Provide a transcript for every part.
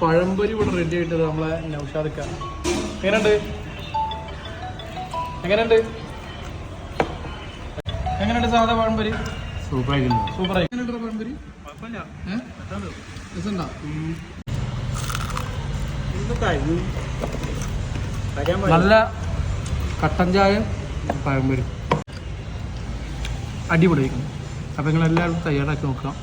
പഴംപൊരി ഇവിടെ റെഡി ആയിട്ട് നമ്മളെ നൗഷാദക്ക. എങ്ങനെയുണ്ട്? എങ്ങനെയുണ്ട്? എങ്ങനെയുണ്ട് സാധാ പഴംപൊരി? സൂപ്പർ ആയിട്ടുണ്ട് സൂപ്പർ എങ്ങനെയുണ്ട് പഴംപൊരി? നല്ല കട്ടൻ ചായ പഴംപൊരി അടിപൊളിയായിരിക്കുന്നു അപ്പം നിങ്ങൾ എല്ലാവരും തയ്യാറാക്കി നോക്കാം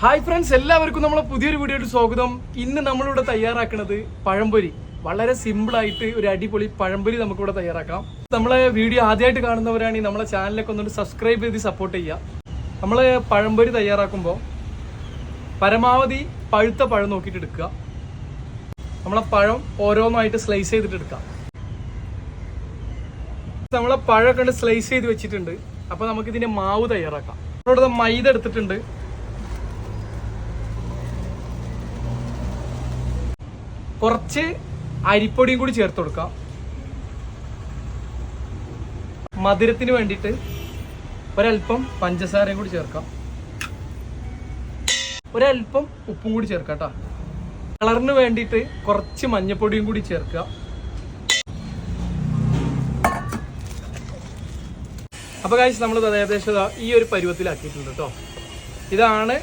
ഹായ് ഫ്രണ്ട്സ് എല്ലാവർക്കും നമ്മളെ പുതിയൊരു വീഡിയോയുടെ സ്വാഗതം. ഇന്ന് നമ്മളിവിടെ തയ്യാറാക്കുന്നത് പഴംപൊരി. വളരെ സിമ്പിൾ ആയിട്ട് ഒരു അടിപൊളി പഴംപൊരി നമുക്കിവിടെ തയ്യാറാക്കാം. നമ്മളെ വീഡിയോ ആദ്യമായിട്ട് കാണുന്നവരാണെങ്കിൽ നമ്മളെ ചാനലൊക്കെ ഒന്നുകൊണ്ട് സബ്സ്ക്രൈബ് ചെയ്ത് സപ്പോർട്ട് ചെയ്യുക. നമ്മൾ പഴംപൊരി തയ്യാറാക്കുമ്പോൾ പരമാവധി പഴുത്ത പഴം നോക്കിയിട്ട് എടുക്കുക. നമ്മളെ പഴം ഓരോന്നായിട്ട് സ്ലൈസ് ചെയ്തിട്ട് എടുക്കാം. നമ്മളെ പഴമൊക്കെ സ്ലൈസ് ചെയ്ത് വെച്ചിട്ടുണ്ട്. അപ്പോൾ നമുക്ക് ഇതിന്റെ മാവ് തയ്യാറാക്കാം. നമ്മളിവിടെ മൈദ എടുത്തിട്ടുണ്ട്. കുറച്ച് അരിപ്പൊടിയും കൂടി ചേർത്ത് കൊടുക്കാം. മധുരത്തിന് വേണ്ടിയിട്ട് ഒരല്പം പഞ്ചസാരയും കൂടി ചേർക്കാം. ഒരല്പം ഉപ്പും കൂടി ചേർക്കാം കേട്ടോ. കളറിന് വേണ്ടിയിട്ട് കുറച്ച് മഞ്ഞപ്പൊടിയും കൂടി ചേർക്കുക. അപ്പോൾ കാഴ്ച നമ്മൾ ഏകദേശം ഈ ഒരു പരുവത്തിലാക്കിയിട്ടുണ്ട് കേട്ടോ. ഇതാണ്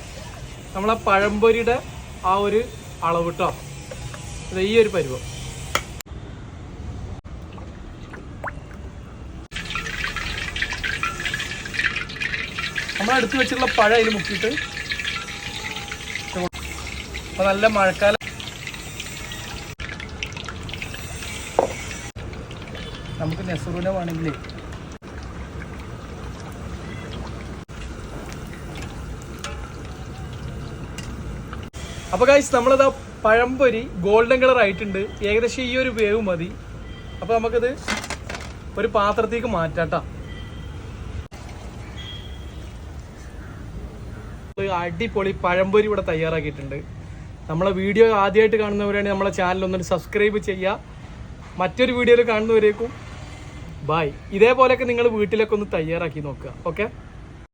നമ്മളെ പഴംപൊരിയുടെ ആ ഒരു അളവ് കേട്ടോ. ഈ ഒരു പരുവം. നമ്മൾ എടുത്തു വെച്ചിട്ടുള്ള പഴം അതിൽ മുക്കിയിട്ട് അപ്പൊ നല്ല മഴക്കാലം. നമുക്ക് നെസറൂന വേണമെങ്കിലേ. അപ്പൊ ഗൈസ് നമ്മളത് പഴംപൊരി ഗോൾഡൻ കളർ ആയിട്ടുണ്ട്. ഏകദേശം ഈ ഒരു വേവ് മതി. അപ്പൊ നമുക്കത് ഒരു പാത്രത്തേക്ക് മാറ്റാട്ടാ അടിപൊളി പഴംപൊരി ഇവിടെ തയ്യാറാക്കിയിട്ടുണ്ട്. നമ്മളെ വീഡിയോ ആദ്യമായിട്ട് കാണുന്നവരാണെങ്കിൽ നമ്മളെ ചാനൽ ഒന്ന് സബ്സ്ക്രൈബ് ചെയ്യുക മറ്റൊരു വീഡിയോയിൽ കാണുന്നവരേക്കും ബായ് ഇതേപോലെയൊക്കെ നിങ്ങൾ വീട്ടിലൊക്കെ ഒന്ന് തയ്യാറാക്കി നോക്കുക. ഓക്കെ